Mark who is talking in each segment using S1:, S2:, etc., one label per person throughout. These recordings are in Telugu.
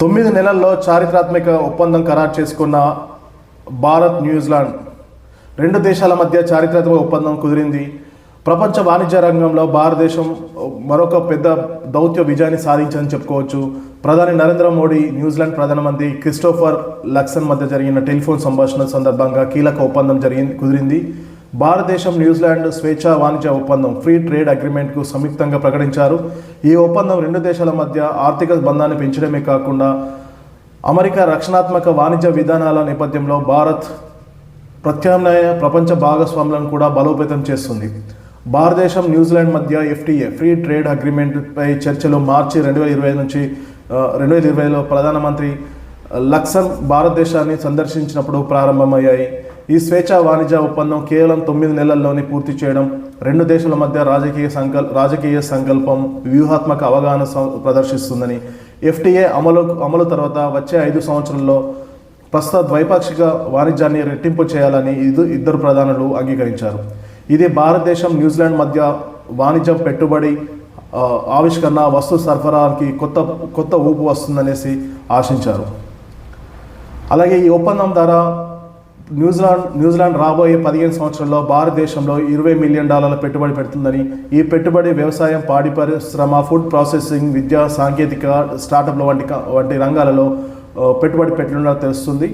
S1: తొమ్మిది నెలల్లో చారిత్రాత్మక ఒప్పందం ఖరారు చేసుకున్న భారత్ న్యూజిలాండ్ రెండు దేశాల మధ్య చారిత్రాత్మక ఒప్పందం కుదిరింది. ప్రపంచ వాణిజ్య రంగంలో భారతదేశం మరొక పెద్ద దౌత్య విజయాన్ని సాధించని చెప్పుకోవచ్చు. ప్రధాని నరేంద్ర మోడీ న్యూజిలాండ్ ప్రధానమంత్రి క్రిస్టోఫర్ లక్సన్ మధ్య జరిగిన టెలిఫోన్ సంభాషణ సందర్భంగా కీలక ఒప్పందం జరిగింది కుదిరింది. భారతదేశం న్యూజిలాండ్ స్వేచ్ఛా వాణిజ్య ఒప్పందం ఫ్రీ ట్రేడ్ అగ్రిమెంట్కు సంయుక్తంగా ప్రకటించారు. ఈ ఒప్పందం రెండు దేశాల మధ్య ఆర్థిక బంధాన్ని పెంచడమే కాకుండా అమెరికా రక్షణాత్మక వాణిజ్య విధానాల నేపథ్యంలో భారత్ ప్రత్యామ్నాయ ప్రపంచ భాగస్వాములను కూడా బలోపేతం చేస్తుంది. భారతదేశం న్యూజిలాండ్ మధ్య ఎఫ్టీఏ ఫ్రీ ట్రేడ్ అగ్రిమెంట్పై చర్చలు మార్చి రెండు వేల ఇరవై నుంచి రెండు వేల ఇరవైలో ప్రధానమంత్రి లక్సన్ భారతదేశాన్ని సందర్శించినప్పుడు ప్రారంభమయ్యాయి. ఈ స్వేచ్ఛా వాణిజ్య ఒప్పందం కేవలం తొమ్మిది నెలల్లోనే పూర్తి చేయడం రెండు దేశాల మధ్య రాజకీయ సంకల్ రాజకీయ సంకల్పం వ్యూహాత్మక అవగాహన ప్రదర్శిస్తుందని ఎఫ్టీఏ అమలు అమలు తర్వాత వచ్చే ఐదు సంవత్సరంలో ప్రస్తుత ద్వైపాక్షిక వాణిజ్యాన్ని రెట్టింపు చేయాలని ఇది ఇద్దరు ప్రధానులు అంగీకరించారు. ఇది భారతదేశం న్యూజిలాండ్ మధ్య వాణిజ్యం పెట్టుబడి ఆవిష్కరణ వస్తు సరఫరాకి కొత్త కొత్త ఊపు వస్తుందనేసి ఆశించారు. అలాగే ఈ ఒప్పందం ద్వారా న్యూజిలాండ్ న్యూజిలాండ్ రాబోయే పదిహేను సంవత్సరాల్లో భారతదేశంలో ఇరవై మిలియన్ డాలర్ల పెట్టుబడి పెడుతుందని ఈ పెట్టుబడి వ్యవసాయం పాడి పరిశ్రమ ఫుడ్ ప్రాసెసింగ్ విద్యా సాంకేతిక స్టార్టప్ల వంటి వంటి రంగాలలో పెట్టుబడి పెట్టనున్నట్టు తెలుస్తుంది.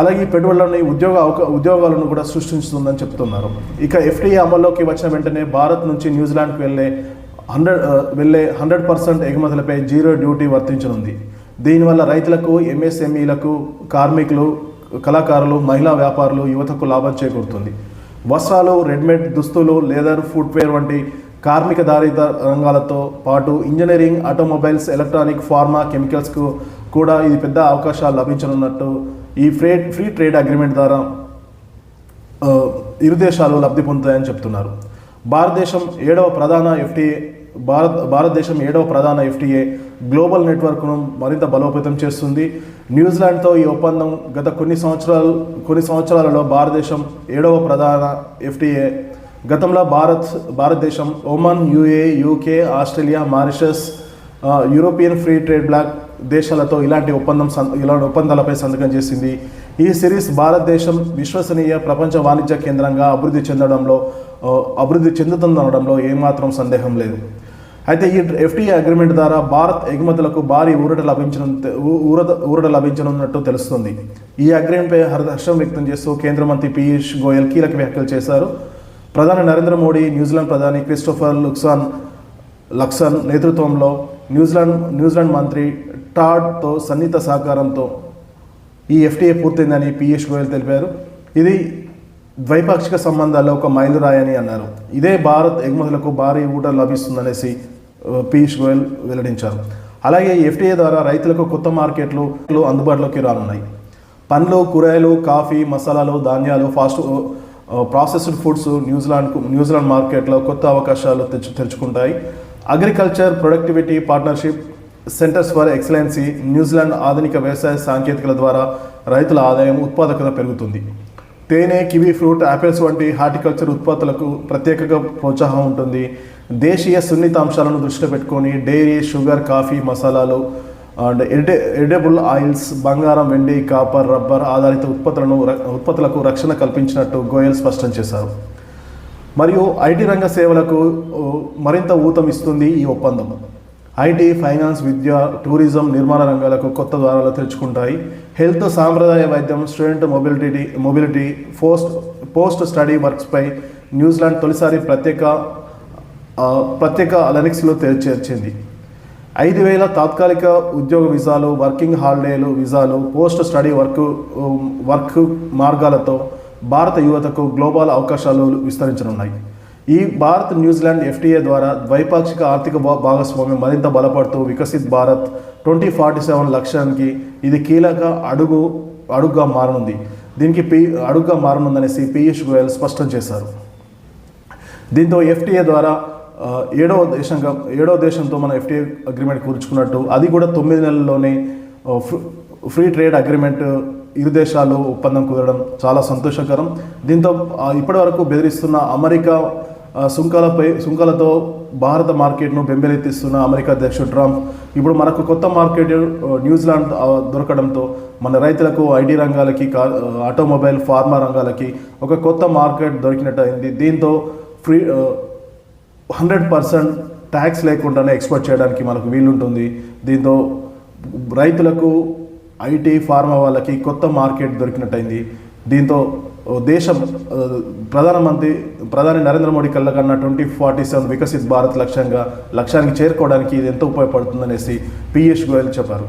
S1: అలాగే ఈ పెట్టుబడులని ఉద్యోగ అవకా ఉద్యోగాలను కూడా సృష్టించుతుందని చెప్తున్నారు. ఇక ఎఫ్టీఏ అమల్లోకి వచ్చిన వెంటనే భారత్ నుంచి న్యూజిలాండ్కి వెళ్ళే హండ్రెడ్ వెళ్ళే హండ్రెడ్ పర్సెంట్ ఎగుమతులపై జీరో డ్యూటీ వర్తించనుంది. దీనివల్ల రైతులకు ఎంఎస్ఎంఈలకు కార్మికులు కళాకారులు మహిళా వ్యాపారులు యువతకు లాభం చేకూరుతుంది. వస్త్రాలు రెడీమేడ్ దుస్తులు లేదర్ ఫుట్వేర్ వంటి కార్మిక దారిత రంగాలతో పాటు ఇంజనీరింగ్ ఆటోమొబైల్స్ ఎలక్ట్రానిక్ ఫార్మా కెమికల్స్కు కూడా ఇది పెద్ద అవకాశాలు లభించనున్నట్టు ఈ ఫ్రీ ఫ్రీ ట్రేడ్ అగ్రిమెంట్ ద్వారా ఇరు దేశాలు లబ్ధి పొందుతాయని చెప్తున్నారు. భారతదేశం ఏడవ ప్రధాన ఎఫ్టీఏ భారత్ భారతదేశం ఏడవ ప్రధాన ఎఫ్టీఏ గ్లోబల్ నెట్వర్క్ను మరింత బలోపేతం చేస్తుంది. న్యూజిలాండ్తో ఈ ఒప్పందం గత కొన్ని సంవత్సరాలు కొన్ని సంవత్సరాలలో భారతదేశం ఏడవ ప్రధాన ఎఫ్టీఏ. గతంలో భారత్ భారతదేశం Oman UA UK Australia Mauritius European free trade bloc దేశాలతో ఇలాంటి ఒప్పందం ఇలాంటి ఒప్పందాలపై సంతకం చేసింది. ఈ సిరీస్ భారతదేశం విశ్వసనీయ ప్రపంచ వాణిజ్య కేంద్రంగా అభివృద్ధి చెందడంలో అభివృద్ధి చెందుతుందనడంలో ఏమాత్రం సందేహం లేదు. అయితే ఈ ఎఫ్టీఏ అగ్రిమెంట్ ద్వారా భారత్ ఎగుమతులకు భారీ ఊరట లభించను ఊరట ఊరట లభించనున్నట్టు తెలుస్తుంది. ఈ అగ్రిమెంట్పై హర్షం వ్యక్తం చేస్తూ కేంద్ర మంత్రి పీయూష్ గోయల్ కీలక వ్యాఖ్యలు చేశారు. ప్రధాని నరేంద్ర మోడీ న్యూజిలాండ్ ప్రధాని క్రిస్టోఫర్ లుక్సాన్ లక్సన్ నేతృత్వంలో న్యూజిలాండ్ న్యూజిలాండ్ మంత్రి టాడ్తో సన్నిహిత సహకారంతో ఈ ఎఫ్టీఏ పూర్తయిందని పీయూష్ గోయల్ తెలిపారు. ఇది ద్వైపాక్షిక సంబంధాల్లో ఒక మైలురాయని అన్నారు. ఇదే భారత్ ఎగుమతులకు భారీ ఊట లభిస్తుందనేసి పీయూష్ గోయల్ వెల్లడించారు. అలాగే ఎఫ్టీఏ ద్వారా రైతులకు కొత్త మార్కెట్లు అందుబాటులోకి రానున్నాయి. పండ్లు కూరగాయలు కాఫీ మసాలాలు ధాన్యాలు ఫాస్ట్ ప్రాసెస్డ్ ఫుడ్స్ న్యూజిలాండ్కు న్యూజిలాండ్ మార్కెట్లో కొత్త అవకాశాలు తెచ్చు తెరుచుకుంటాయి agriculture productivity partnership centres for excellency New Zealand ఆధునిక వ్యవసాయ సాంకేతికల ద్వారా రైతుల ఆదాయం ఉత్పాదకత పెరుగుతుంది. తేనె కివీ ఫ్రూట్ యాపిల్స్ వంటి హార్టికల్చర్ ఉత్పత్తులకు ప్రత్యేకంగా ప్రోత్సాహం ఉంటుంది. దేశీయ సున్నిత అంశాలను దృష్టిలో పెట్టుకొని డైరీ షుగర్ కాఫీ మసాలాలు అండ్ ఎడే ఎడబుల్ ఆయిల్స్ బంగారం వెండి కాపర్ రబ్బర్ ఆధారిత ఉత్పత్తులను ఉత్పత్తులకు రక్షణ కల్పించినట్టు గోయల్ స్పష్టం చేశారు. మరియు ఐటీ రంగ సేవలకు మరింత ఊతం ఇస్తుంది ఈ ఒప్పందం. ఐటీ ఫైనాన్స్ విద్య టూరిజం నిర్మాణ రంగాలకు కొత్త ద్వారాలు తెరుచుకుంటాయి. హెల్త్ సాంప్రదాయ వైద్యం student mobility mobility post post study వర్క్స్పై New Zealand తొలిసారి ప్రత్యేక ప్రత్యేక అలెనిక్స్లో చేర్చింది. ఐదు వేల తాత్కాలిక ఉద్యోగ వీసాలు వర్కింగ్ హాలిడేలు వీసాలు పోస్ట్ స్టడీ వర్క్ వర్క్ మార్గాలతో భారత యువతకు గ్లోబల్ అవకాశాలు విస్తరించనున్నాయి. ఈ భారత్ న్యూజిలాండ్ ఎఫ్టీఏ ద్వారా ద్వైపాక్షిక ఆర్థిక భా- భాగస్వామ్యం మరింత బలపడుతూ Viksit Bharat twenty forty seven లక్ష్యానికి ఇది కీలక అడుగు అడుగుగా మారనుంది. దీనికి పీ అడుగుగా మారనుందనేసి పీయూష్ గోయల్ స్పష్టం చేశారు. దీంతో ఎఫ్టీఏ ద్వారా ఏడో ఏడవ దేశంగా ఏడవ దేశంతో మనం ఎఫ్టీఏ అగ్రిమెంట్ కూర్చుకున్నట్టు అది కూడా తొమ్మిది నెలల్లోనే ఫ్రీ ట్రేడ్ అగ్రిమెంట్ ఇరు దేశాలు ఒప్పందం కుదరడం చాలా సంతోషకరం. దీంతో ఇప్పటివరకు బెదిరిస్తున్న అమెరికా సుంకాలపై సుంకాలతో భారత మార్కెట్ను బెంబెలెత్తిస్తున్న అమెరికా అధ్యక్షుడు ట్రంప్ ఇప్పుడు మనకు కొత్త మార్కెట్ న్యూజిలాండ్ దొరకడంతో మన రైతులకు ఐటీ రంగాలకి కా- ఆటోమొబైల్ ఫార్మా రంగాలకి ఒక కొత్త మార్కెట్ దొరికినట్టు అయింది దీంతో ఫ్రీ హండ్రెడ్ పర్సెంట్ ట్యాక్స్ లేకుండానే ఎక్స్పోర్ట్ చేయడానికి మనకు వీలుంటుంది. దీంతో రైతులకు ఐటీ ఫార్మా వాళ్ళకి కొత్త మార్కెట్ దొరికినట్టయింది. దీంతో దేశం ప్రధానమంత్రి ప్రధాని Narendra Modi కళ్ళకన్నా twenty forty seven Viksit Bharat లక్ష్యంగా లక్ష్యానికి చేరుకోవడానికి ఇది ఎంతో ఉపయోగపడుతుందనేసి పీయూష్ గోయల్ చెప్పారు.